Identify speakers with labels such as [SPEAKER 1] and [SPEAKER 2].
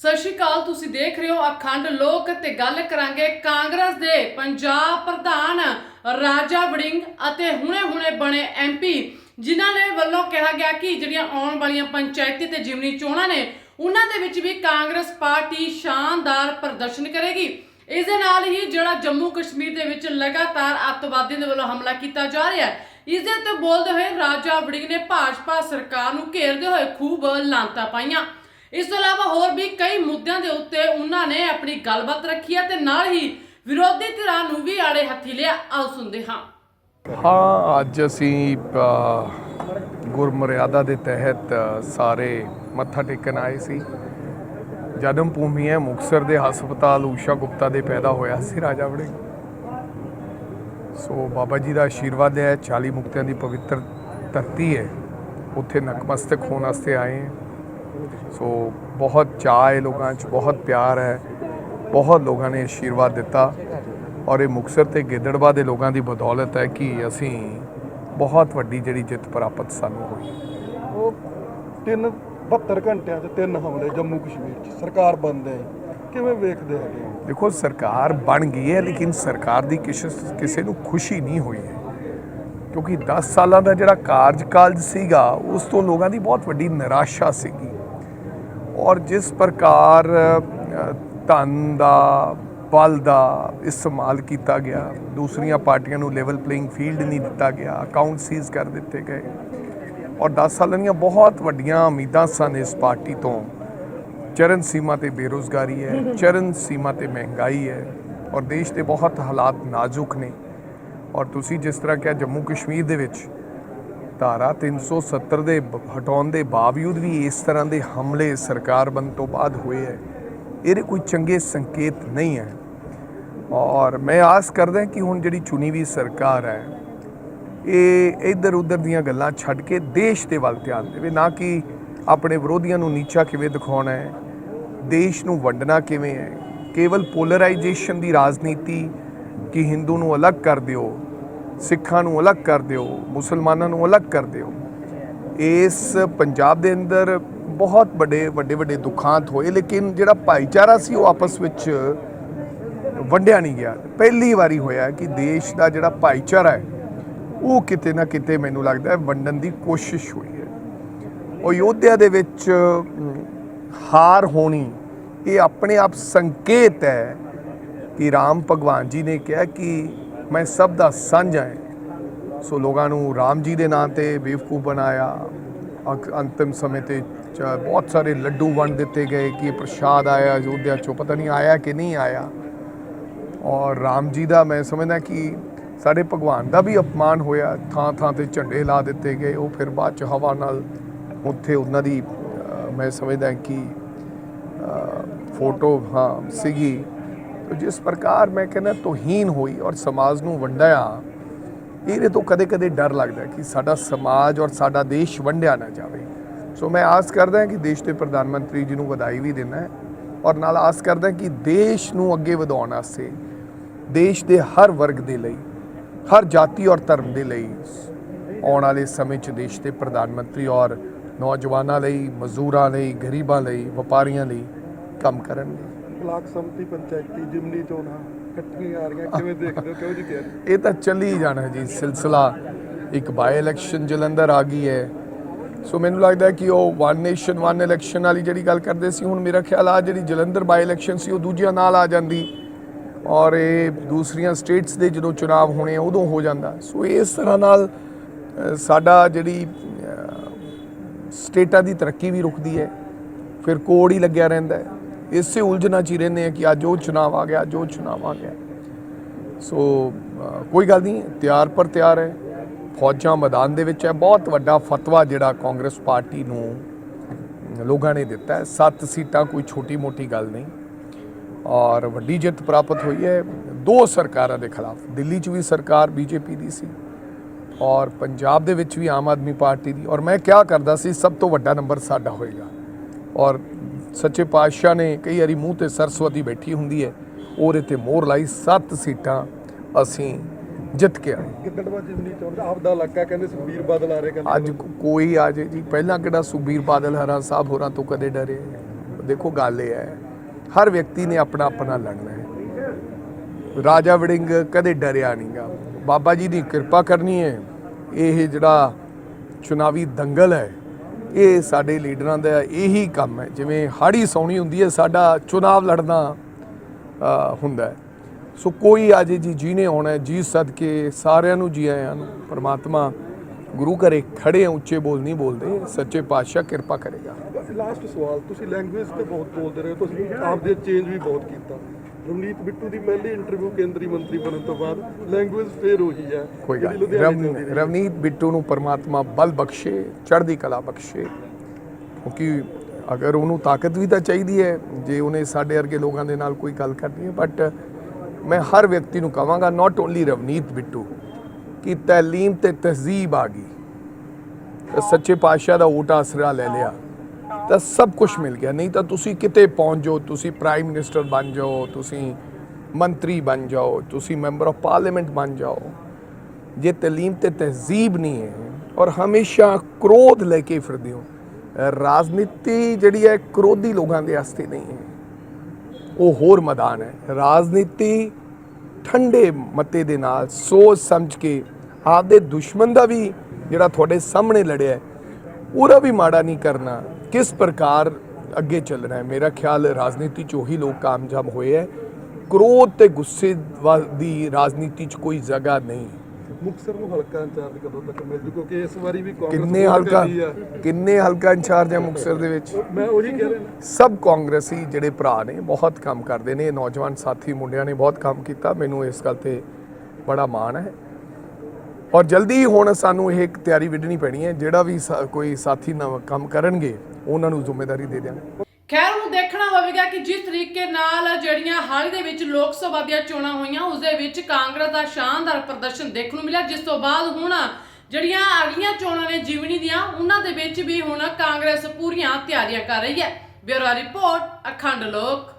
[SPEAKER 1] ਸਤਿ ਸ਼੍ਰੀ ਅਕਾਲ, ਤੁਸੀਂ ਦੇਖ ਰਹੇ ਹੋ ਅਖੰਡ ਲੋਕ ਤੇ ਗੱਲ ਕਰਾਂਗੇ ਕਾਂਗਰਸ ਦੇ ਪੰਜਾਬ ਪ੍ਰਧਾਨ ਰਾਜਾ ਵੜਿੰਗ ਅਤੇ ਹੁਣੇ-ਹੁਣੇ ਬਣੇ ਐਮਪੀ ਜਿਨ੍ਹਾਂ ਨੇ ਵੱਲੋਂ ਕਿਹਾ ਗਿਆ ਕਿ ਜਿਹੜੀਆਂ ਆਉਣ ਵਾਲੀਆਂ ਪੰਚਾਇਤੀ ਤੇ ਜਿਮਨੀ ਚੋਣਾਂ ਨੇ, ਉਹਨਾਂ ਦੇ ਵਿੱਚ ਵੀ ਕਾਂਗਰਸ ਪਾਰਟੀ ਸ਼ਾਨਦਾਰ ਪ੍ਰਦਰਸ਼ਨ ਕਰੇਗੀ। ਇਸ ਦੇ ਨਾਲ ਹੀ ਜਿਹੜਾ ਜੰਮੂ ਕਸ਼ਮੀਰ ਦੇ ਵਿੱਚ ਲਗਾਤਾਰ ਅੱਤਵਾਦੀਆਂ ਦੇ ਵੱਲੋਂ ਹਮਲਾ ਕੀਤਾ ਜਾ ਰਿਹਾ ਹੈ। ਇਸ ਦੇ ਉੱਤੇ ਬੋਲਦੇ ਹੋਏ ਰਾਜਾ ਵੜਿੰਗ ਨੇ ਭਾਜਪਾ ਸਰਕਾਰ ਨੂੰ ਘੇਰਦੇ ਹੋਏ ਖੂਬ ਲਾਂਤਾਂ ਪਾਈਆਂ। ਇਸ ਤੋਂ ਇਲਾਵਾ ਹੋਰ ਵੀ ਕਈ ਮੁੱਦਿਆਂ ਦੇ ਉੱਤੇ ਉਹਨਾਂ ਨੇ ਆਪਣੀ ਗੱਲਬਾਤ ਰੱਖੀ ਹੈ ਤੇ ਨਾਲ ਹੀ ਵਿਰੋਧੀ ਧਿਰਾਂ ਨੂੰ ਵੀ ਆੜੇ ਹੱਥੀ ਲਿਆ। ਆਓ ਸੁਣਦੇ ਹਾਂ।
[SPEAKER 2] ਹਾਂ, ਅੱਜ ਅਸੀਂ ਗੁਰਮਰਿਆਦਾ ਦੇ ਤਹਿਤ ਸਾਰੇ ਮੱਥਾ ਟੇਕਣ ਆਏ ਸੀ। ਜਨਮ ਭੂਮੀ ਹੈ ਮੁਕਸਰ ਦੇ ਹਸਪਤਾਲ ਊਸ਼ਾ ਗੁਪਤਾ ਦੇ ਪੈਦਾ ਹੋਇਆ ਸੀ ਰਾਜਾ ਵੜੇ ਸੋ ਬਾਬਾ ਜੀ ਦਾ ਆਸ਼ੀਰਵਾਦ ਹੈ 40 ਮੁਕਤਿਆਂ ਦੀ ਪਵਿੱਤਰ ਧਰਤੀ ਹੈ। ਉੱਥੇ ਨਕਮਸਤਕ ਹੋਣ ਵਾਸਤੇ ਆਏ ਹਾਂ। ਸੋ ਬਹੁਤ ਚਾਅ ਹੈ ਲੋਕਾਂ 'ਚ ਬਹੁਤ ਪਿਆਰ ਹੈ ਬਹੁਤ ਲੋਕਾਂ ਨੇ ਆਸ਼ੀਰਵਾਦ ਦਿੱਤਾ ਔਰ ਇਹ ਮੁਕਸਰ ਤੇ ਗਿੱਦੜਵਾ ਦੇ ਲੋਕਾਂ ਦੀ ਬਦੌਲਤ ਹੈ ਕਿ ਅਸੀਂ ਬਹੁਤ ਵੱਡੀ ਜਿਹੜੀ ਜਿੱਤ ਪ੍ਰਾਪਤ ਸਾਨੂੰ ਹੋਈ
[SPEAKER 3] ਉਹ ਤਿੰਨ 72 ਘੰਟਿਆਂ 'ਚ ਤਿੰਨ ਹਮਲੇ ਜੰਮੂ ਕਸ਼ਮੀਰ 'ਚ ਸਰਕਾਰ ਬੰਦ ਹੈ ਕਿਵੇਂ ਵੇਖਦੇ ਹੈਗੇ ਹੋ
[SPEAKER 2] ਦੇਖੋ ਸਰਕਾਰ ਬਣ ਗਈ ਹੈ ਲੇਕਿਨ ਸਰਕਾਰ ਦੀ ਕਿਸੇ ਕਿਸੇ ਨੂੰ ਖੁਸ਼ੀ ਨਹੀਂ ਹੋਈ ਹੈ ਕਿਉਂਕਿ 10 ਸਾਲਾਂ ਦਾ ਜਿਹੜਾ ਕਾਰਜਕਾਲ ਸੀਗਾ ਉਸ ਤੋਂ ਲੋਕਾਂ ਦੀ ਬਹੁਤ ਵੱਡੀ ਨਿਰਾਸ਼ਾ ਸੀਗੀ ਔਰ ਜਿਸ ਪ੍ਰਕਾਰ ਧਨ ਦਾ, ਬਲ ਦਾ ਇਸਤੇਮਾਲ ਕੀਤਾ ਗਿਆ, ਦੂਸਰੀਆਂ ਪਾਰਟੀਆਂ ਨੂੰ ਲੈਵਲ ਪਲੇਇੰਗ ਫੀਲਡ ਨਹੀਂ ਦਿੱਤਾ ਗਿਆ ਅਕਾਊਂਟ ਸੀਜ਼ ਕਰ ਦਿੱਤੇ ਗਏ। ਔਰ 10 ਸਾਲਾਂ ਦੀਆਂ ਬਹੁਤ ਵੱਡੀਆਂ ਉਮੀਦਾਂ ਸਨ ਇਸ ਪਾਰਟੀ ਤੋਂ। ਚਰਨ ਸੀਮਾ ਤੇ ਬੇਰੋਜ਼ਗਾਰੀ ਹੈ, ਚਰਨ ਸੀਮਾ ਤੇ ਮਹਿੰਗਾਈ ਹੈ, ਔਰ ਦੇਸ਼ ਦੇ ਬਹੁਤ ਹਾਲਾਤ ਨਾਜ਼ੁਕ ਨੇ। ਔਰ ਤੁਸੀਂ ਜਿਸ ਤਰ੍ਹਾਂ ਕਿਹਾ ਜੰਮੂ ਕਸ਼ਮੀਰ ਦੇ ਵਿੱਚ ਧਾਰਾ 370 ਦੇ ਹਟਾਉਣ ਦੇ ਬਾਵਜੂਦ ਵੀ ਇਸ ਤਰ੍ਹਾਂ ਦੇ ਹਮਲੇ ਸਰਕਾਰ ਬਣ ਤੋਂ ਬਾਅਦ ਹੋਏ ਹੈ, ਇਹਦੇ ਕੋਈ ਚੰਗੇ ਸੰਕੇਤ ਨਹੀਂ ਹੈ। ਔਰ ਮੈਂ ਆਸ ਕਰਦਾ ਕਿ ਹੁਣ ਜਿਹੜੀ ਚੁਣੀ ਵੀ ਸਰਕਾਰ ਹੈ, ਇਹ ਇੱਧਰ ਉੱਧਰ ਦੀਆਂ ਗੱਲਾਂ ਛੱਡ ਕੇ ਦੇਸ਼ ਦੇ ਵੱਲ ਧਿਆਨ ਦੇਵੇ, ਨਾ ਕਿ ਆਪਣੇ ਵਿਰੋਧੀਆਂ ਨੂੰ ਨੀਚਾ ਕਿਵੇਂ ਦਿਖਾਉਣਾ ਹੈ, ਦੇਸ਼ ਨੂੰ ਵੰਡਣਾ ਕਿਵੇਂ ਹੈ। ਕੇਵਲ ਪੋਲਰਾਈਜੇਸ਼ਨ ਦੀ ਰਾਜਨੀਤੀ ਕਿ ਹਿੰਦੂ ਨੂੰ ਅਲੱਗ ਕਰ ਦਿਓ ਸਿੱਖਾਂ ਨੂੰ ਅਲੱਗ ਕਰ ਦਿਓ, ਮੁਸਲਮਾਨਾਂ ਨੂੰ ਅਲੱਗ ਕਰ ਦਿਓ। ਇਸ ਪੰਜਾਬ ਦੇ ਅੰਦਰ ਬਹੁਤ ਵੱਡੇ ਵੱਡੇ ਵੱਡੇ ਦੁਖਾਂਤ ਹੋਏ, ਲੇਕਿਨ ਜਿਹੜਾ ਭਾਈਚਾਰਾ ਸੀ ਉਹ ਆਪਸ ਵਿੱਚ ਵੰਡਿਆ ਨਹੀਂ ਗਿਆ। ਪਹਿਲੀ ਵਾਰੀ ਹੋਇਆ ਕਿ ਦੇਸ਼ ਦਾ ਜਿਹੜਾ ਭਾਈਚਾਰਾ ਹੈ, ਉਹ ਕਿਤੇ ਨਾ ਕਿਤੇ ਮੈਨੂੰ ਲੱਗਦਾ ਹੈ ਵੰਡਣ ਦੀ ਕੋਸ਼ਿਸ਼ ਹੋਈ ਹੈ। ਅਯੋਧਿਆ ਦੇ ਵਿੱਚ ਹਾਰ ਹੋਣੀ, ਇਹ ਆਪਣੇ ਆਪ ਸੰਕੇਤ ਹੈ ਕਿ ਰਾਮ ਭਗਵਾਨ ਜੀ ਨੇ ਕਿਹਾ ਕਿ ਮੈਂ ਸਭ ਦਾ ਸਾਂਝਾ ਹੈ। ਸੋ ਲੋਕਾਂ ਨੂੰ ਰਾਮ ਜੀ ਦੇ ਨਾਂ ਤੇ ਬੇਵਕੂਫ ਬਣਾਇਆ। ਅਕ- ਅੰਤਿਮ ਸਮੇਂ ਤੇ ਚ- ਬਹੁਤ ਸਾਰੇ ਲੱਡੂ ਵੰਡ ਦਿੱਤੇ ਗਏ ਕਿ ਪ੍ਰਸ਼ਾਦ ਆਇਆ ਅਯੋਧਿਆ ਚੋਂ ਪਤਾ ਨਹੀਂ ਆਇਆ ਕਿ ਨਹੀਂ ਆਇਆ। ਔਰ ਰਾਮ ਜੀ ਦਾ ਮੈਂ ਸਮਝਦਾ ਕਿ ਸਾਡੇ ਭਗਵਾਨ ਦਾ ਵੀ ਅਪਮਾਨ ਹੋਇਆ। ਥਾਂ ਥਾਂ ਤੇ ਝੰਡੇ ਲਾ ਦਿੱਤੇ ਗਏ। ਉਹ ਫਿਰ ਬਾਅਦ ਚ ਹਵਾ ਨਾਲ ਉੱਥੇ ਉਹਨਾਂ ਦੀ ਮੈਂ ਸਮਝਦਾ ਕਿ ਫੋਟੋ, ਹਾਂ, ਸੀਗੀ। ਜਿਸ ਪ੍ਰਕਾਰ ਮੈਂ ਕਹਿੰਦਾ ਤੋਹੀਨ ਹੋਈ ਔਰ ਸਮਾਜ ਨੂੰ ਵੰਡਿਆ, ਇਹਦੇ ਤੋਂ ਕਦੇ-ਕਦੇ ਡਰ ਲੱਗਦਾ ਕਿ ਸਾਡਾ ਸਮਾਜ ਔਰ ਸਾਡਾ ਦੇਸ਼ ਵੰਡਿਆ ਨਾ ਜਾਵੇ। ਸੋ ਮੈਂ ਆਸ ਕਰਦਾ ਕਿ ਦੇਸ਼ ਦੇ ਪ੍ਰਧਾਨ ਮੰਤਰੀ ਜੀ ਨੂੰ ਵਧਾਈ ਵੀ ਦੇਣਾ ਹੈ ਔਰ ਨਾਲ ਆਸ ਕਰਦਾ ਕਿ ਦੇਸ਼ ਨੂੰ ਅੱਗੇ ਵਧਾਉਣ ਵਾਸਤੇ ਦੇਸ਼ ਦੇ ਹਰ ਵਰਗ ਦੇ ਲਈ, ਹਰ ਜਾਤੀ ਔਰ ਧਰਮ ਦੇ ਲਈ ਆਉਣ ਵਾਲੇ ਸਮੇਂ 'ਚ ਦੇਸ਼ ਦੇ ਪ੍ਰਧਾਨ ਮੰਤਰੀ ਔਰ ਨੌਜਵਾਨਾਂ ਲਈ, ਮਜ਼ਦੂਰਾਂ ਲਈ, ਗਰੀਬਾਂ ਲਈ, ਵਪਾਰੀਆਂ ਲਈ ਕੰਮ ਕਰਨਗੇ।
[SPEAKER 3] ਬਲਾਕ ਸੰਮਤੀ ਪੰਚਾਇਤੀ ਜਿਮਨੀ ਚੋਣਾਂ ਇਕੱਠੀਆਂ ਆ ਰਹੀਆਂ, ਕਿਵੇਂ ਦੇਖਦੇ ਹੋ? ਕਿਹੋ ਜਿਹੀ ਤਿਆਰੀ?
[SPEAKER 2] ਇਹ ਤਾਂ ਚੱਲੀ ਜਾਣਾ ਜੀ, ਸਿਲਸਿਲਾ। ਇੱਕ ਬਾਈ ਇਲੈਕਸ਼ਨ ਜਲੰਧਰ ਆ ਗਈ ਹੈ। ਸੋ ਮੈਨੂੰ ਲੱਗਦਾ ਕਿ ਉਹ ਵਨ ਨੇਸ਼ਨ ਵਨ ਇਲੈਕਸ਼ਨ ਵਾਲੀ ਜਿਹੜੀ ਗੱਲ ਕਰਦੇ ਸੀ, ਹੁਣ ਮੇਰਾ ਖਿਆਲ ਆ ਜਿਹੜੀ ਜਲੰਧਰ ਬਾਈ ਇਲੈਕਸ਼ਨ ਸੀ, ਉਹ ਦੂਜਿਆਂ ਨਾਲ ਆ ਜਾਂਦੀ। ਔਰ ਇਹ ਦੂਸਰੀਆਂ ਸਟੇਟਸ ਦੇ ਜਦੋਂ ਚੁਣਾਵ ਹੋਣੇ, ਉਦੋਂ ਹੋ ਜਾਂਦਾ। ਸੋ ਇਸ ਤਰ੍ਹਾਂ ਨਾਲ ਸਾਡਾ ਜਿਹੜੀ ਸਟੇਟਾਂ ਦੀ ਤਰੱਕੀ ਵੀ ਰੁਕਦੀ ਹੈ। ਫਿਰ ਕੋੜ ਹੀ ਲੱਗਿਆ ਰਹਿੰਦਾ ਹੈ। ਇਸੇ ਉਲਝਣਾ ਚ ਹੀ ਰਹਿੰਦੇ ਆ ਕਿ ਅੱਜ ਉਹ ਚੁਣਾਵ ਆ ਗਿਆ, ਅੱਜ ਉਹ ਚੁਣਾਵ ਆ ਗਿਆ। ਸੋ ਕੋਈ ਗੱਲ ਨਹੀਂ, ਤਿਆਰ ਪਰ ਤਿਆਰ ਹੈ। ਫੌਜਾਂ ਮੈਦਾਨ ਦੇ ਵਿੱਚ ਹੈ। ਬਹੁਤ ਵੱਡਾ ਫਤਵਾ ਜਿਹੜਾ ਕਾਂਗਰਸ ਪਾਰਟੀ ਨੂੰ ਲੋਕਾਂ ਨੇ ਦਿੱਤਾ ਸੱਤ ਸੀਟਾਂ ਕੋਈ ਛੋਟੀ ਮੋਟੀ ਗੱਲ ਨਹੀਂ। ਔਰ ਵੱਡੀ ਜਿੱਤ ਪ੍ਰਾਪਤ ਹੋਈ ਹੈ। ਦੋ ਸਰਕਾਰਾਂ ਦੇ ਖਿਲਾਫ, ਦਿੱਲੀ 'ਚ ਵੀ ਸਰਕਾਰ, ਬੀਜੇਪੀ ਦੀ ਸੀ। ਔਰ ਪੰਜਾਬ ਦੇ ਵਿੱਚ ਵੀ ਆਮ ਆਦਮੀ ਪਾਰਟੀ ਦੀ। ਔਰ ਮੈਂ ਕਿਹਾ ਕਰਦਾ ਸੀ, ਸਭ ਤੋਂ ਵੱਡਾ ਨੰਬਰ ਸਾਡਾ ਹੋਏਗਾ। ਔਰ ਸੱਚੇ ਪਾਤਸ਼ਾਹ ਨੇ ਕਈ ਵਾਰੀ ਮੂੰਹ ਤੇ ਸਰਸਵਤੀ ਬੈਠੀ ਹੁੰਦੀ ਹੈ ਉਹਦੇ ਤੇ ਮੋਹਰ ਲਾਈ ਸੱਤ ਸੀਟਾਂ ਅਸੀਂ ਜਿੱਤ ਕੇ ਆਏ।
[SPEAKER 3] ਗਿੱਦੜਵਾ ਜਿਮਨੀ ਚੋਣ ਆਪ ਦਾ ਇਲਾਕਾ ਕਹਿੰਦੇ ਸੁਖਬੀਰ ਬਾਦਲ ਆ ਰਹੇ ਕਹਿੰਦੇ
[SPEAKER 2] ਅੱਜ ਕੋਈ ਆ ਜੇ ਜੀ ਪਹਿਲਾਂ ਕਿਹੜਾ ਸੁਖਬੀਰ ਬਾਦਲ ਹਰਾ ਸਾਹਿਬ ਹੋਰਾਂ ਤੋਂ ਕਦੇ ਡਰੇ? ਦੇਖੋ ਗੱਲ ਇਹ ਹੈ ਹਰ ਵਿਅਕਤੀ ਨੇ ਆਪਣਾ ਆਪਣਾ ਲੜਨਾ ਹੈ। ਰਾਜਾ ਵੜਿੰਗ ਕਦੇ ਡਰਿਆ ਨਹੀਂਗਾ। ਬਾਬਾ ਜੀ ਦੀ ਕਿਰਪਾ ਕਰਨੀ ਹੈ ਇਹ ਜਿਹੜਾ ਚੁਣਾਵੀ ਦੰਗਲ ਹੈ ਇਹ ਸਾਡੇ ਲੀਡਰਾਂ ਦਾ ਇਹੀ ਕੰਮ ਹੈ। ਜਿਵੇਂ ਹਾੜੀ ਸੌਣੀ ਹੁੰਦੀ ਹੈ ਸਾਡਾ ਚੁਣਾਵ ਲੜਨਾ ਹੁੰਦਾ ਹੈ। ਸੋ ਕੋਈ ਅੱਜ ਜੀ ਜਿਹਨੇ ਆਉਣਾ ਹੈ, ਜੀ ਸਦਕੇ ਸਾਰਿਆਂ ਨੂੰ ਜੀ ਆਇਆਂ ਨੂੰ ਪ੍ਰਮਾਤਮਾ ਗੁਰੂ ਘਰੇ ਖੜੇ ਉੱਚੇ ਬੋਲ ਨਹੀਂ ਬੋਲਦੇ ਸੱਚੇ ਪਾਤਸ਼ਾਹ ਕਿਰਪਾ ਕਰੇਗਾ।
[SPEAKER 3] ਲਾਸਟ ਸਵਾਲ ਤੁਸੀਂ ਲੈਂਗੁਏਜ ਤੇ ਬਹੁਤ ਬੋਲਦੇ ਰਹੇ ਹੋ, ਤੁਸੀਂ ਆਪਦੇ ਚੇਂਜ ਵੀ ਬਹੁਤ ਕੀਤਾ। ਰਵਨੀਤ ਬਿੱਟੂ ਦੀ ਪਹਿਲੀ ਇੰਟਰਵਿਊ ਕੇਂਦਰੀ ਮੰਤਰੀ ਬਣਨ ਤੋਂ ਬਾਅਦ ਲੈਂਗੁਏਜ ਫੇਰ ਉਹੀ ਹੈ।
[SPEAKER 2] ਕੋਈ ਗੱਲ ਨਹੀਂ।
[SPEAKER 3] ਲੁਧਿਆਣੇ
[SPEAKER 2] ਰਵ-
[SPEAKER 3] ਤੋਂ ਦੀ।
[SPEAKER 2] ਰਵਨੀਤ ਬਿੱਟੂ ਨੂੰ ਪਰਮਾਤਮਾ ਬਲ ਬਖਸ਼ੇ ਚੜ੍ਹਦੀ ਕਲਾ ਬਖਸ਼ੇ। ਕਿਉਂਕਿ ਅਗਰ ਉਹਨੂੰ ਤਾਕਤ ਵੀ ਤਾਂ ਚਾਹੀਦੀ ਹੈ ਜੇ ਉਹਨੇ ਸਾਡੇ ਵਰਗੇ ਲੋਕਾਂ ਦੇ ਨਾਲ ਕੋਈ ਗੱਲ ਕਰਨੀ ਹੈ। ਬਟ ਮੈਂ ਹਰ ਵਿਅਕਤੀ ਨੂੰ ਕਹਾਂਗਾ ਨਾਟ ਓਨਲੀ ਰਵਨੀਤ ਬਿੱਟੂ ਕਿ ਤਾਲੀਮ ਤੇ ਤਹਿਜ਼ੀਬ ਆ ਗਈ। ਸੱਚੇ ਪਾਤਸ਼ਾਹ ਦਾ ਓਟ ਆਸਰਾ ਲੈ ਲਿਆ। ਤਾਂ ਸਭ ਕੁਝ ਮਿਲ ਗਿਆ। ਨਹੀਂ ਤਾਂ ਤੁਸੀਂ ਕਿਤੇ ਪਹੁੰਚ ਜਾਓ, ਤੁਸੀਂ ਪ੍ਰਾਈਮ ਮਿਨਿਸਟਰ ਬਣ ਜਾਓ, ਤੁਸੀਂ ਮੰਤਰੀ ਬਣ ਜਾਓ, ਤੁਸੀਂ ਮੈਂਬਰ ਆਫ ਪਾਰਲੀਮੈਂਟ ਬਣ ਜਾਓ। ਜੇ ਤਾਲੀਮ ਤੇ ਤਹਿਜ਼ੀਬ ਨਹੀਂ ਹੈ ਔਰ ਹਮੇਸ਼ਾ ਕ੍ਰੋਧ ਲੈ ਕੇ ਫਿਰਦੇ ਹੋ, ਰਾਜਨੀਤੀ ਜਿਹੜੀ ਹੈ ਕ੍ਰੋਧੀ ਲੋਕਾਂ ਦੇ ਵਾਸਤੇ ਨਹੀਂ ਹੈ। ਉਹ ਹੋਰ ਮੈਦਾਨ ਹੈ। ਰਾਜਨੀਤੀ ਠੰਡੇ ਮਤੇ ਦੇ ਨਾਲ ਸੋਚ ਸਮਝ ਕੇ ਆਪਦੇ ਦੁਸ਼ਮਣ ਦਾ ਵੀ ਜਿਹੜਾ ਤੁਹਾਡੇ ਸਾਹਮਣੇ ਲੜਿਆ ਉਹਦਾ ਵੀ ਮਾੜਾ ਨਹੀਂ ਕਰਨਾ। ਕਿਸ ਪ੍ਰਕਾਰ ਅੱਗੇ ਚੱਲਣਾ ਹੈ? ਮੇਰਾ ਖਿਆਲ ਰਾਜਨੀਤੀ 'ਚ ਉਹੀ ਲੋਕ ਕਾਮਯਾਬ ਹੋਏ ਹੈ। ਕ੍ਰੋਧ ਤੇ ਗੁੱਸੇ ਦੀ ਰਾਜਨੀਤੀ 'ਚ ਕੋਈ ਜਗ੍ਹਾ ਨਹੀਂ।
[SPEAKER 3] ਮੁਕਤਸਰ ਨੂੰ ਹਲਕਾ ਇੰਚਾਰਜ ਕਦੋਂ ਤੱਕ ਮਿਲ ਜੂ? ਕਿਉਂਕਿ ਇਸ ਵਾਰੀ ਵੀ ਕਾਂਗਰਸ
[SPEAKER 2] ਕਿੰਨੇ ਹਲਕਾ। ਕਿੰਨੇ ਹਲਕਾ ਇੰਚਾਰਜ ਹੈ ਮੁਕਤਸਰ ਦੇ ਵਿੱਚ?
[SPEAKER 3] ਮੈਂ ਉਹੀ ਕਹਿ ਰਿਹਾ।
[SPEAKER 2] ਸਭ ਕਾਂਗਰਸੀ ਜਿਹੜੇ ਭਰਾ ਨੇ ਬਹੁਤ ਕੰਮ ਕਰਦੇ ਨੇ। ਨੌਜਵਾਨ ਸਾਥੀ ਮੁੰਡਿਆਂ ਨੇ ਬਹੁਤ ਕੰਮ ਕੀਤਾ। ਮੈਨੂੰ ਇਸ ਗੱਲ ਤੇ ਬੜਾ ਮਾਣ ਹੈ। ਔਰ ਜਲਦੀ ਹੀ ਹੁਣ ਸਾਨੂੰ ਇਹ ਇੱਕ ਤਿਆਰੀ ਵਿੱਢਣੀ ਪੈਣੀ ਹੈ। ਜਿਹੜਾ ਵੀ ਕੋਈ ਸਾਥੀ ਨਵਾਂ ਕੰਮ ਕਰਨਗੇ ਉਹਨਾਂ ਨੂੰ ਜ਼ਿੰਮੇਵਾਰੀ ਦੇ ਦਿਆਂਗੇ।
[SPEAKER 1] ਖੈਰ ਨੂੰ ਦੇਖਣਾ ਹੋਵੇਗਾ ਕਿ ਜਿਸ ਤਰੀਕੇ ਨਾਲ ਜਿਹੜੀਆਂ ਹਾਲ ਦੇ ਵਿੱਚ ਲੋਕ ਸਭਾ ਦੀਆਂ ਚੋਣਾਂ ਹੋਈਆਂ, ਉਸ ਦੇ ਵਿੱਚ ਕਾਂਗਰਸ ਦਾ ਸ਼ਾਨਦਾਰ ਪ੍ਰਦਰਸ਼ਨ ਦੇਖਣ ਨੂੰ ਮਿਲਿਆ। ਜਿਸ ਤੋਂ ਬਾਅਦ ਹੁਣ ਜਿਹੜੀਆਂ ਅਗਲੀਆਂ ਚੋਣਾਂ ਨੇ ਜੀਵਨੀ ਦੀਆਂ, ਉਹਨਾਂ ਦੇ ਵਿੱਚ ਵੀ ਹੁਣ ਕਾਂਗਰਸ ਪੂਰੀਆਂ ਤਿਆਰੀਆਂ ਕਰ ਰਹੀ ਹੈ। ਬਿਊਰੋ ਰਿਪੋਰਟ, ਅਖੰਡ ਲੋਕ।